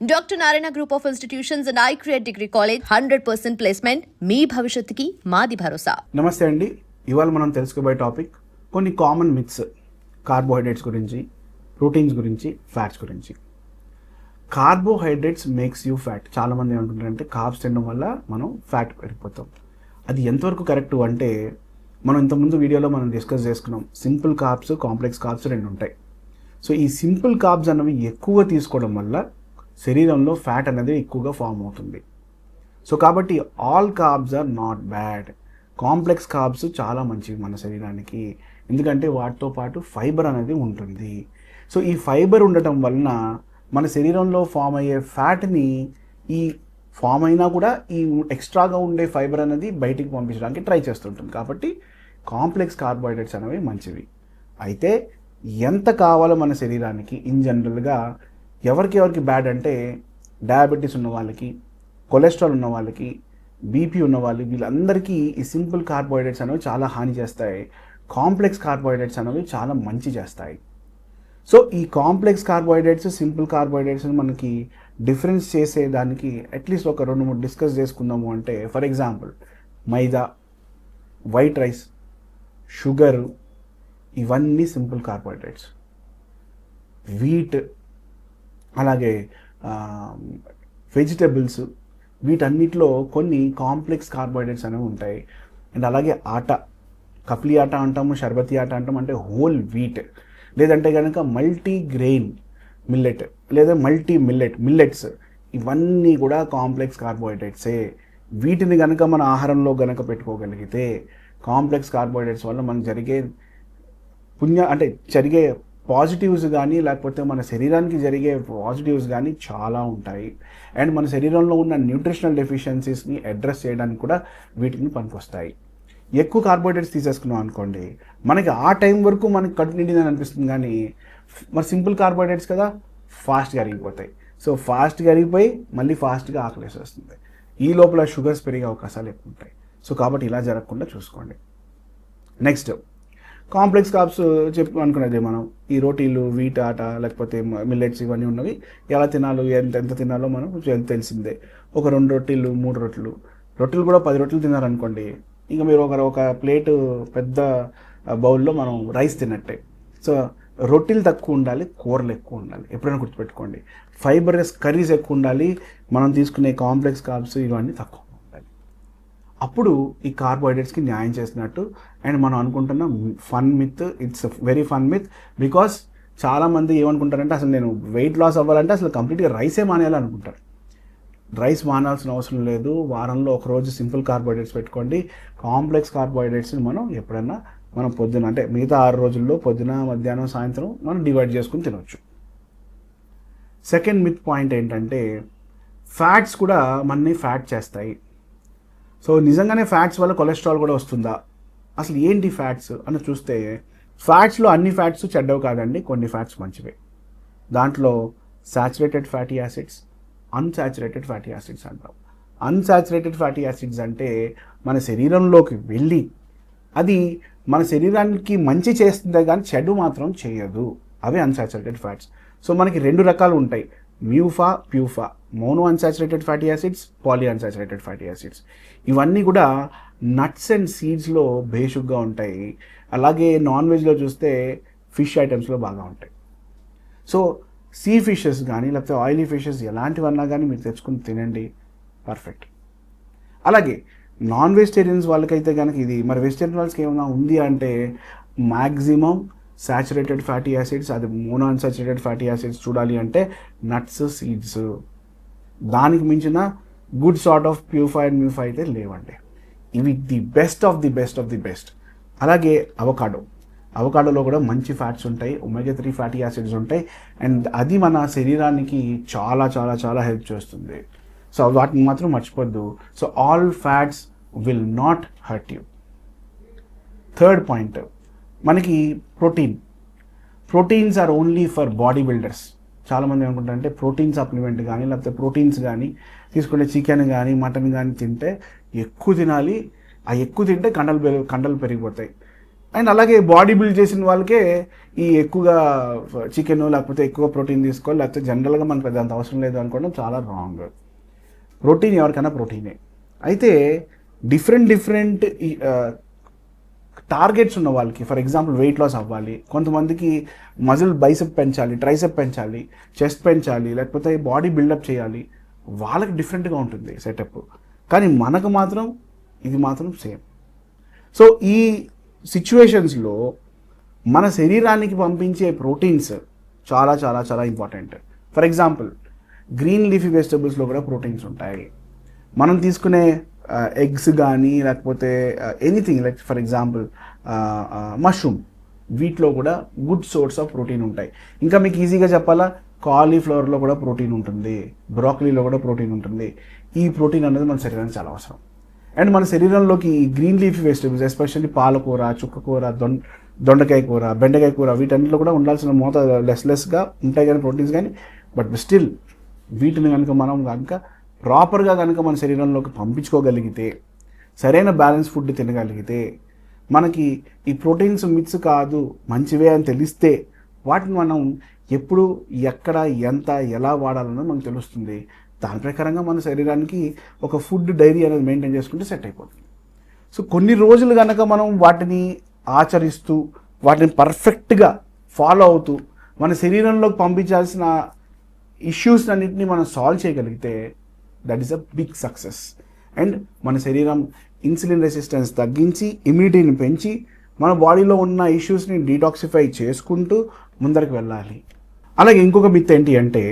Doctor Narayana group of institutions and I create degree college hundred percent placement మీ భవిష్యత్తుకి మాది భరోసా. నమస్తే అండి. ఇవాళ మనం తెలుసుకోబోయే టాపిక్ కొన్ని కామన్ మిత్స్ కార్బోహైడ్రేట్స్ గురించి ప్రోటీన్స్ గురించి ఫ్యాట్స్ గురించి. కార్బోహైడ్రేట్స్ మేక్స్ యూ ఫ్యాట్ చాలామంది ఏమంటుంటారంటే కార్బ్స్ తినడం వల్ల మనం ఫ్యాట్ పెరిగిపోతాం. అది ఎంతవరకు కరెక్ట్ అంటే మనం ఇంతకుముందు వీడియోలో మనం డిస్కస్ చేసుకున్నాం సింపుల్ కార్బ్స్ కాంప్లెక్స్ కార్బ్స్ రెండు ఉంటాయి సో ఈ సింపుల్ కార్బ్స్ అన్నవి ఎక్కువ తీసుకోవడం వల్ల శరీరంలో ఫ్యాట్ అనేది ఎక్కువగా ఫామ్ అవుతుంది. సో కాబట్టి all carbs are not bad complex carbs చాలా మంచివి మన శరీరానికి. ఎందుకంటే వాటితో పాటు ఫైబర్ అనేది ఉంటుంది. సో ఈ ఫైబర్ ఉండటం వలన మన శరీరంలో ఫామ్ అయ్యే ఫ్యాట్ని ఈ ఫామ్ అయినా కూడా ఈ ఎక్స్ట్రాగా ఉండే ఫైబర్ అనేది బయటికి పంపించడానికి ట్రై చేస్తుంటుంది. కాబట్టి కాంప్లెక్స్ కార్బోహైడ్రేట్స్ అనేవి మంచివి. అయితే ఎంత కావాలో మన శరీరానికి ఇన్ జనరల్గా ఎవరికి ఎవరికి బ్యాడ్ అంటే డయాబెటీస్ ఉన్న వాళ్ళకి కొలెస్ట్రాల్ ఉన్న వాళ్ళకి బీపీ ఉన్న వాళ్ళు వీళ్ళందరికీ ఈ సింపుల్ కార్బోహైడ్రేట్స్ అనేవి చాలా హాని చేస్తాయి. కాంప్లెక్స్ కార్బోహైడ్రేట్స్ అనేవి చాలా మంచి చేస్తాయి. సో ఈ కాంప్లెక్స్ కార్బోహైడ్రేట్స్ సింపుల్ కార్బోహైడ్రేట్స్ మనకి డిఫరెన్స్ చేసే దానికి అట్లీస్ట్ ఒక రెండు మూడు డిస్కస్ చేసుకుందాము అంటే for example maida white rice sugar ఇవన్నీ సింపుల్ కార్బోహైడ్రేట్స్. వీట్ అలాగే వెజిటబుల్స్ వీటన్నిటిలో కొన్ని కాంప్లెక్స్ కార్బోహైడ్రేట్స్ అనేవి ఉంటాయి. అండ్ అలాగే ఆట కప్లీ ఆట అంటాము షర్బతి ఆట అంటాము అంటే హోల్ వీట్. లేదంటే కనుక మల్టీ గ్రెయిన్ మిల్లెట్ లేదా మల్టీ మిల్లెట్ మిల్లెట్స్ ఇవన్నీ కూడా కాంప్లెక్స్ కార్బోహైడ్రేట్సే. వీటిని కనుక మన ఆహారంలో కనుక పెట్టుకోగలిగితే కాంప్లెక్స్ కార్బోహైడ్రేట్స్ వల్ల మనకు జరిగే పుణ్య అంటే జరిగే పాజిటివ్స్ కానీ లేకపోతే మన శరీరానికి జరిగే పాజిటివ్స్ కానీ చాలా ఉంటాయి. అండ్ మన శరీరంలో ఉన్న న్యూట్రిషనల్ డెఫిషియన్సీస్ని అడ్రస్ చేయడానికి కూడా వీటిని పనికొస్తాయి. ఎక్కువ కార్బోహైడ్రేట్స్ తీసేసుకున్నాం అనుకోండి మనకి ఆ టైం వరకు మనకి కడుపు నిండిందని అనిపిస్తుంది కానీ మరి సింపుల్ కార్బోహైడ్రేట్స్ కదా ఫాస్ట్గా అరిగిపోతాయి. సో ఫాస్ట్గా అరిగిపోయి మళ్ళీ ఫాస్ట్గా ఆకలేసి వస్తుంది. ఈ లోపల షుగర్స్ పెరిగే అవకాశాలు ఎక్కువ ఉంటాయి. సో కాబట్టి ఇలా జరగకుండా చూసుకోండి. నెక్స్ట్ కాంప్లెక్స్ కార్బ్స్ చెప్పు అనుకునేది మనం. ఈ రోటీలు వీట్ ఆట లేకపోతే మిల్లెట్స్ ఇవన్నీ ఉన్నవి. ఎలా తినాలో ఎంత ఎంత తినాలో మనం కొంచెం తెలిసిందే. ఒక రెండు రొట్టెలు మూడు రొట్టెలు. రొట్టెలు కూడా పది రొట్టెలు తిన్నారనుకోండి ఇంకా మీరు ఒక ఒక ప్లేటు పెద్ద బౌల్లో మనం రైస్ తిన్నట్టే. సో రొట్టెలు తక్కువ ఉండాలి కూరలు ఎక్కువ ఉండాలి. ఎప్పుడైనా గుర్తుపెట్టుకోండి. ఫైబరస్ కర్రీస్ ఎక్కువ ఉండాలి మనం తీసుకునే కాంప్లెక్స్ కార్బ్స్ ఇవన్నీ తక్కువ. అప్పుడు ఈ కార్బోహైడ్రేట్స్కి న్యాయం చేసినట్టు. అండ్ మనం అనుకుంటున్న fun myth it's very fun myth because చాలామంది ఏమనుకుంటారంటే అసలు నేను వెయిట్ లాస్ అవ్వాలంటే అసలు కంప్లీట్గా రైసే మానేయాలి అనుకుంటారు. రైస్ మానాల్సిన అవసరం లేదు. వారంలో ఒకరోజు సింపుల్ కార్బోహైడ్రేట్స్ పెట్టుకోండి. కాంప్లెక్స్ కార్బోహైడ్రేట్స్ని మనం ఎప్పుడైనా మనం పొద్దున అంటే మిగతా ఆరు రోజుల్లో పొద్దున మధ్యాహ్నం సాయంత్రం మనం డివైడ్ చేసుకుని తినవచ్చు సెకండ్ మిత్ పాయింట్ ఏంటంటే ఫ్యాట్స్ కూడా మనని ఫ్యాట్ చేస్తాయి. సో నిజంగానే ఫ్యాట్స్ వల్ల కొలెస్ట్రాల్ కూడా వస్తుందా? అసలు ఏంటి ఫ్యాట్స్ అని చూస్తే ఫ్యాట్స్లో అన్ని ఫ్యాట్స్ చెడ్డవు కాదండి కొన్ని ఫ్యాట్స్ మంచివే. దాంట్లో saturated fatty acids unsaturated fatty acids అంటాం. అన్సాచురేటెడ్ ఫ్యాటీ యాసిడ్స్ అంటే మన శరీరంలోకి వెళ్ళి అది మన శరీరానికి మంచి చేస్తుందే కానీ చెడు మాత్రం చేయదు. అవే అన్సాచురేటెడ్ ఫ్యాట్స్ సో మనకి రెండు రకాలు ఉంటాయి. MUFA PUFA. Mono unsaturated fatty acids poly unsaturated fatty acids. ఇవన్నీ కూడా నట్స్ అండ్ సీడ్స్లో బేషుగ్గా ఉంటాయి. అలాగే నాన్ వెజ్లో చూస్తే ఫిష్ ఐటమ్స్లో బాగా ఉంటాయి. సో సీ ఫిషెస్ కానీ లేకపోతే ఆయిలీ ఫిషెస్ ఎలాంటివన్నా కానీ మీరు తెచ్చుకుని తినండి. పర్ఫెక్ట్. అలాగే నాన్ వెజిటేరియన్స్ వాళ్ళకైతే కనుక ఇది మరి వెజిటేరియన్ వాళ్ళకి ఏమైనా ఉంది అంటే మ్యాక్సిమం శాచురేటెడ్ ఫ్యాటీ యాసిడ్స్ అది మోనాన్ అన్సాచురేటెడ్ ఫ్యాటీ యాసిడ్స్ చూడాలి అంటే నట్స్ సీడ్స్. దానికి మించిన good sort of PUFA and MUFA అయితే లేవండి. ఇవి the best of the best of the best. అలాగే అవకాడో. అవకాడోలో కూడా మంచి ఫ్యాట్స్ ఉంటాయి ఒమేగా త్రీ ఫ్యాటీ యాసిడ్స్ ఉంటాయి. అండ్ అది మన శరీరానికి చాలా చాలా చాలా హెల్ప్ చేస్తుంది. సో వాటిని మాత్రం మర్చిపోద్దు. So all fats will not hurt you. Third point. మనకి protein. Proteins are only for body builders. చాలామంది అనుకుంటారంటే ప్రోటీన్ సప్లిమెంట్ కానీ లేకపోతే ప్రోటీన్స్ కానీ తీసుకునే చికెన్ కానీ మటన్ కానీ తింటే ఎక్కువ తినాలి. ఆ ఎక్కువ తింటే కండలు పెరుగు కండలు పెరిగిపోతాయి. అండ్ అలాగే బాడీ బిల్డ్ చేసిన వాళ్ళకే ఈ ఎక్కువగా చికెన్ లేకపోతే ఎక్కువ ప్రోటీన్ తీసుకోవాలి. లేకపోతే జనరల్గా మనకు పెద్ద అంత అవసరం లేదు అనుకోవడం చాలా రాంగ్. ప్రోటీన్ ఎవరికైనా ప్రోటీనే. అయితే డిఫరెంట్ డిఫరెంట్ టార్గెట్స్ ఉన్న వాళ్ళకి ఫర్ ఎగ్జాంపుల్ వెయిట్ లాస్ అవ్వాలి కొంతమందికి మజిల్ బైసెప్ పెంచాలి ట్రైసెప్ పెంచాలి చెస్ట్ పెంచాలి లేకపోతే బాడీ బిల్డప్ చేయాలి వాళ్ళకి డిఫరెంట్గా ఉంటుంది సెటప్ కానీ మనకు మాత్రం ఇది మాత్రం సేమ్ సో ఈ సిచ్యువేషన్స్లో మన శరీరానికి పంపించే ప్రోటీన్స్ చాలా చాలా చాలా important for example green leafy వెజిటబుల్స్లో కూడా ప్రోటీన్స్ ఉంటాయి. మనం తీసుకునే Uh, ఎగ్స్ కానీ లేకపోతే anything like for example mushroom వీటిలో కూడా గుడ్ సోర్స్ ఆఫ్ ప్రోటీన్ ఉంటాయి. ఇంకా మీకు ఈజీగా చెప్పాలా? కాలీఫ్లవర్లో కూడా ప్రోటీన్ ఉంటుంది. బ్రాకలీలో కూడా ప్రోటీన్ ఉంటుంది. ఈ ప్రోటీన్ అనేది మన శరీరానికి చాలా అవసరం. అండ్ మన శరీరంలోకి గ్రీన్ లీఫ్ వెజిటబుల్స్ ఎస్పెషల్లీ పాలకూర చుక్కకూర దొం దొండకాయ కూర బెండకాయ కూర వీటన్నిటిలో కూడా ఉండాల్సిన మోత లెస్ లెస్గా ఉంటాయి కానీ ప్రోటీన్స్ కానీ. బట్ స్టిల్ వీటిని కనుక మనం కనుక ప్రాపర్గా కనుక మన శరీరంలోకి పంపించుకోగలిగితే సరైన బ్యాలెన్స్ ఫుడ్ తినగలిగితే మనకి ఈ ప్రోటీన్స్ మిక్స్ కాదు మంచివే అని తెలిస్తే వాటిని మనం ఎప్పుడు ఎక్కడ ఎంత ఎలా వాడాలన్నది మనకు తెలుస్తుంది. దాని ప్రకారంగా మన శరీరానికి ఒక ఫుడ్ డైరీ అనేది మెయింటైన్ చేసుకుంటే సెట్ అయిపోతుంది. సో కొన్ని రోజులు కనుక మనం వాటిని ఆచరిస్తూ వాటిని పర్ఫెక్ట్గా ఫాలో అవుతూ మన శరీరంలోకి పంపించాల్సిన ఇష్యూస్ అన్నింటినీ మనం సాల్వ్ చేయగలిగితే that is a big success and మన శరీరం ఇన్సులిన్ రెసిస్టెన్స్ తగ్గించి ఇమ్యూనిటీని పెంచి మన బాడీలో ఉన్న ఇష్యూస్ని డీటాక్సిఫై చేసుకుంటూ ముందరికి వెళ్ళాలి. అలాగే ఇంకొక మిత్ ఏంటి అంటే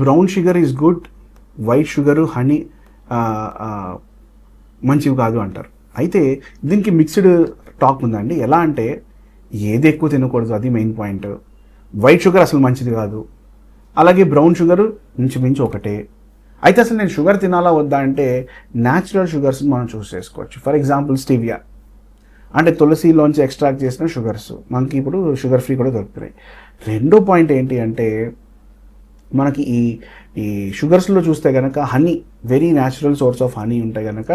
brown sugar is good white sugar honey మంచివి కాదు అంటారు. అయితే దీనికి మిక్స్డ్ టాక్ ఉందండి. ఎలా అంటే ఏది ఎక్కువ తినకూడదు అది మెయిన్ పాయింట్ వైట్ షుగర్ అసలు మంచిది కాదు. అలాగే బ్రౌన్ షుగర్ ఇంచుమించు ఒకటే. అయితే అసలు నేను షుగర్ తినాలా వద్దా అంటే న్యాచురల్ షుగర్స్ మనం చూస్ చేసుకోవచ్చు. For example stevia. అంటే తులసిలోంచి ఎక్స్ట్రాక్ట్ చేసిన షుగర్స్. మనకి ఇప్పుడు షుగర్ ఫ్రీ కూడా దొరుకుతున్నాయి. రెండో పాయింట్ ఏంటి అంటే మనకి ఈ ఈ షుగర్స్లో చూస్తే కనుక honey very natural source of honey ఉంటే కనుక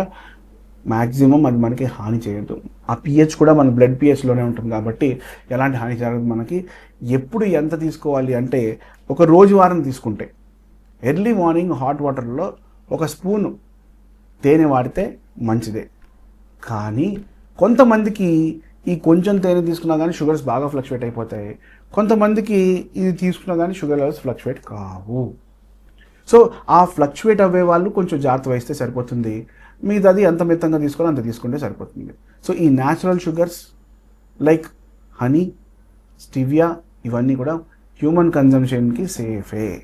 మ్యాక్సిమం అది మనకి హాని చేయదు. ఆ పిహెచ్ కూడా మన బ్లడ్ పిహెచ్లోనే ఉంటుంది కాబట్టి ఎలాంటి హాని జరగదు మనకి. ఎప్పుడు ఎంత తీసుకోవాలి అంటే ఒక రోజు వారం తీసుకుంటే ఎర్లీ మార్నింగ్ హాట్ వాటర్లో ఒక స్పూను తేనె వాడితే మంచిదే. కానీ కొంతమందికి ఈ కొంచెం తేనె తీసుకున్నా కానీ షుగర్స్ బాగా ఫ్లక్చువేట్ అయిపోతాయి. కొంతమందికి ఇది తీసుకున్నా కానీ షుగర్ లెవెల్స్ ఫ్లక్చువేట్ కావు. సో ఆ ఫ్లక్చువేట్ అవ్వే వాళ్ళు కొంచెం జాగ్రత్త వహిస్తే సరిపోతుంది. మిగతాది ఎంత మితంగా తీసుకోవాలో అంత తీసుకుంటే సరిపోతుంది. సో ఈ natural sugars like honey stevia ఇవన్నీ కూడా హ్యూమన్ కన్జంప్షన్కి సేఫే.